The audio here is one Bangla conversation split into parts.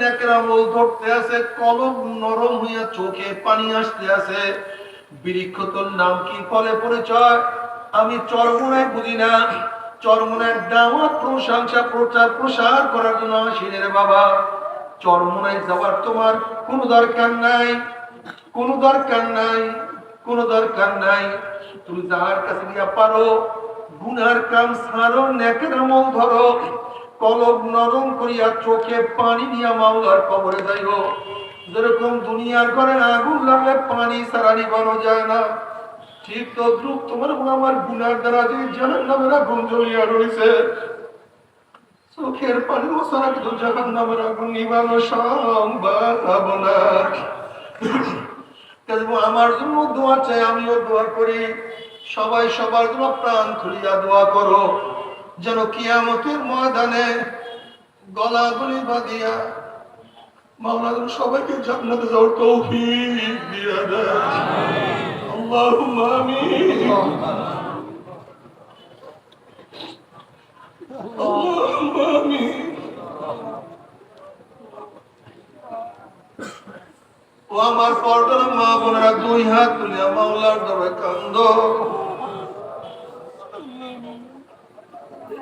নেকরামল ধরতে আছে, কলম নরম হইয়া চোখে পানি আসতে আছে। বৃক্ষ নাম কি ফলে পরিচয়? আমি চরমুনায় বুঝি না। চরমুনায় দাওয়াত, প্রশংসা, প্রচার, প্রসার করার জন্য আসিনি বাবা। চরমুনায় যাওয়ার তোমার কোনো দরকার নাই, কোনো দরকার নাই, কোনো দরকার নাই। তুমি যার কাছে গিয়া পারো, গুনার কাম সারো নেকের আমল ধরো। কলব নরম করিয়া চোখে পানি দিয়া মাওলার কবরে যাইও যেরকম দুনিয়ার ঘরে আগুন লাগলে পানি সারা নিবানো যায় না। ঠিক তো দ্রুপ তোমার আমার গুনার দ্বারা যে জাহান নামের আগুন জ্বলিয়া রয়েছে চোখের পানি মশারা কিন্তু জাহান নামের আগুন নিবানো সম্ভব না। আমার জন্য দোয়া চাই, আমিও দোয়া করি। সবাই সবার জন্য প্রাণ খুলিয়া দোয়া করো। যেন কিয়ামতের ময়দানে গলাগুলি বাঁধিয়া মাওলা যেন সবাইকে জান্নাতে যাওয়ার তৌফিক দিয়া দেয়। আল্লাহুম্মা আমিন। আল্লাহুম্মা আমিন। ও আমার পর্দার মা বোনেরা, দুই হাত তুলিয়া মাওলার দরে কান্দ।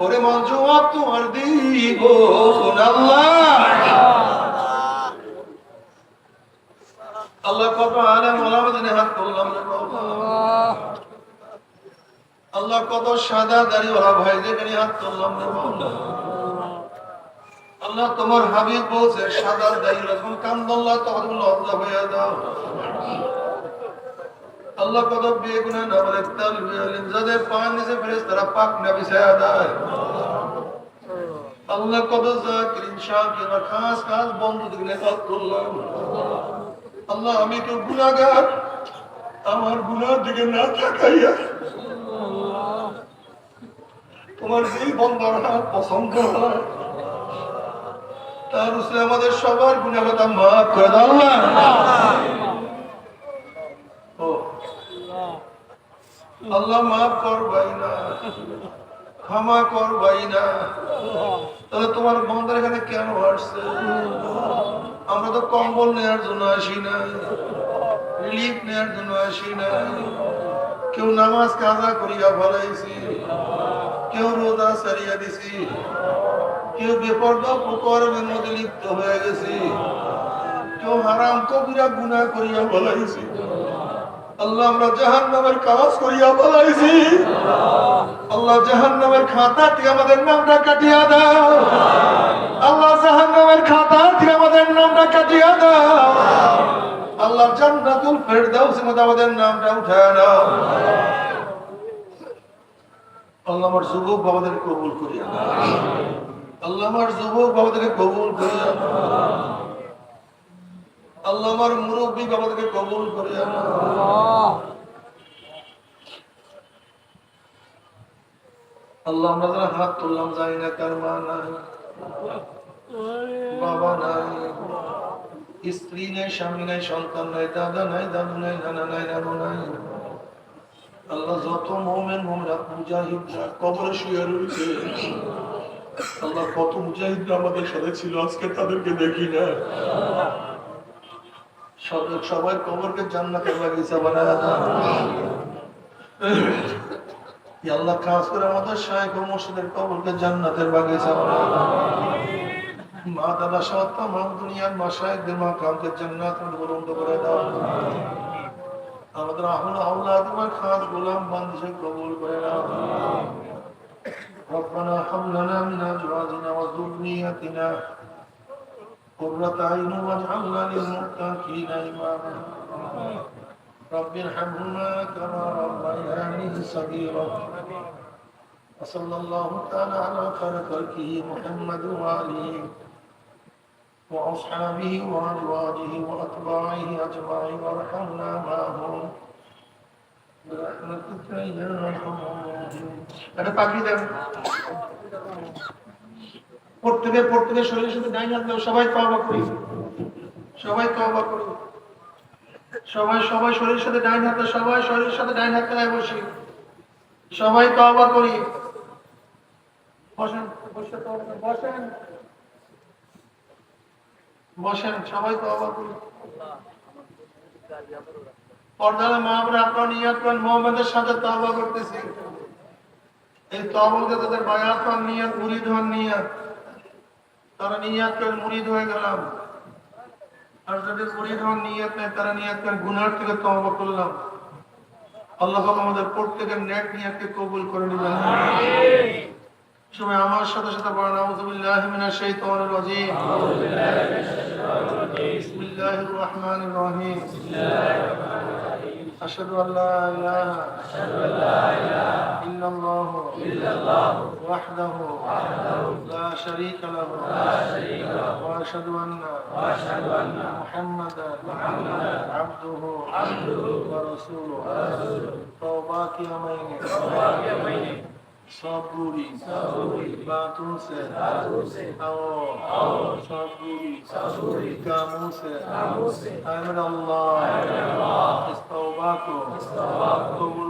ওরে মন জবাব তোমার দিব আল্লাহ? আল্লাহ কত আলেম ওলামাদিনে হাত করলাম আল্লাহ কত সাদা দাড়িওয়ালা ভাইদের হাত করলাম আল্লাহ তোমার হাবিব বলছে, সাদা দাড়ি যখন কান্দল্লাহ তখন লজ্জা হয়ে দাও আল্লাহ কত বেগুনা না বলে তাল যাদের পান নিচে ফেরেস তারা পাক না বিছায়া দেয় আল্লাহ কত জাকিরিন শাকির খাস খাস বন্ধু দিলে কাজ করলাম আল্লাহ, আমি তো গুনাহগার, আমার গুনার দিকে না তাকাইয়া তোমার যেই বন্ধরা পছন্দ হয়, তার উপরে আমাদের সবার কথা মাফ করে দাও। আল্লাহ আল্লাহ মাফ কর ভাই না, ক্ষমা কর ভাই না। তাহলে তোমার বন্ধের এখানে কেন আসছে আমরা তো কম্বল নেওয়ার জন্য আসি না, রিলিফ নেওয়ার জন্য আসি না। কেউ নামাজ কাজা করিয়া ফলাইছি, কেউ রোজা সারিয়া দিছি, কেউ বেপর্দা প্রকরণের মধ্যে লিপ্ত হয়ে গেছি, কেউ হারাম কবিরা গুনাহ করিয়া ফলাইছি। আল্লাহ, আমরা জাহান নামের কাজ করিয়া ফলাইছি। আল্লাহ জাহান নামের খাতা থেকে আমাদের নামটা কাটিয়া দাও। আল্লাহ জাহান নামের খাতা থেকে আমাদের নামটা কাটিয়া দাও। আল্লাহ, জান্নাতুল ফেরদাউসের মধ্যে আমাদের নামটা উঠায় দাও। আল্লাহ, আমার যুবক বাবাদের কবুল করিয়া আল্লাহ, আমার যুবক বাবাদেরকে কবুল করিয়া আল্লাহ আমার মুরব্বী বাবাদেরকে কবুল দাও আল্লাহ। আমরা হাত তুললাম না কার মা নাই, বাবা নাই, স্ত্রী নাই, স্বামী নাই, সন্তান নাই, দাদা নাই, দাদু নাই, নানা নাই, নানু নাই। আল্লাহ যত মোমেন মোমরা মুজাহিদরা কবরে শুয়ে রয়েছে। আল্লাহ কত মুজাহিদরা আমাদের সাথে ছিল, আজকে তাদেরকে দেখি না। সবাই কবরকে জান্নাতের বাগিচা বানায় দাও ইয়া আল্লাহ খাস করে আমাদের শায়েখ ও মুর্শিদের কবরকে জান্নাতের বাগিচা বানায় দাও মা দাদা সহ তামাম দুনিয়ার মা শায়েখদের মা কামকে জান্নাতের বরন্দ করে দাও আমাদের আহুল আউলাদ আমার খাস গোলাম বান্ধে কবুল করে নাও ربنا هب لنا من ازواجنا وذرياتنا قرة اعين واجعلنا للمتقين إماما. رب ارحمهما كما ربياني صغيرا. وصلى الله تعالى على خير خلقه محمد وآله وأصحابه وأزواجه وأتباعه أجمعين وارحمنا معهم. برحمتك يا أرحم الراحمين. পাখি প্রত্যেকের শরীরের সাথে ডাইন হাত সবাই তওবা করি। সবাই তওবা করি। সবাই সবাই শরীরের সাথে ডাইন হাতে সবাই শরীরের সাথে ডাইন হাতে গায়ে বসি। সবাই তওবা করি। বসেন, বসে বসেন। বসেন, সবাই তওবা করি। পর্দালে মহাপুরে আপনার নিয়াত মোহাম্মদের সাথে তওবা করতেছি। এই তওবাতে তাদের বায়াত নিয়াত, মুরিদ নিয়াত। তারা নিয়াত করে মুরিদ হয়ে গেলাম। আর যাদের মুরিদ হওয়ার নিয়াত নেই তারা নিয়াত করে গুনার থেকে তওবা করলাম। আল্লাহ আমাদের প্রত্যেকের নেট নিয়াতকে কবুল করে নিলেন সময় আমার সাথে সাথে পড়েন আউযুবিল্লাহি মিনাশ শাইতানির রাজিম। বিসমিল্লাহির রহমানির রহিম। আশহাদু আল্লা ইলাহা ইল্লাল্লাহ। ইল্লাল্লাহ। وحده لا شريك له وأشهد أن محمدا عبده ورسوله. توبات يمينه صبوري باتوں سے آؤ صبوري کاموں سے أمر الله. اس توبہ قبول.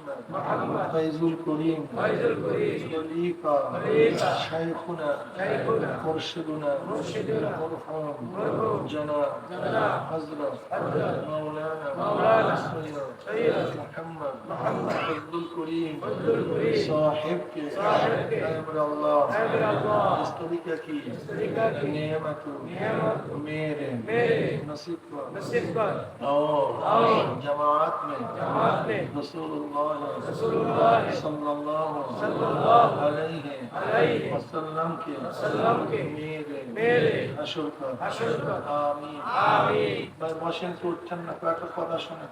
فيض الكريم وليقا شيخنا. مرشدنا. مرحوم. جنا حضرة. مولانا. سيدنا. محمد. فضل الكريم صاحبك. أمر الله. استركك نعمة. میرے نصیب پر اور جماعت میں رسول اللہ বসেন তো উঠছেন না কয়েকটা কথা শুনে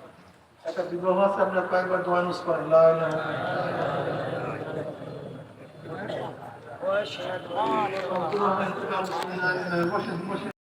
একটা বিবাহ আছে আমরা কয়েকবার দোয়ান করেন বসেন বসেন।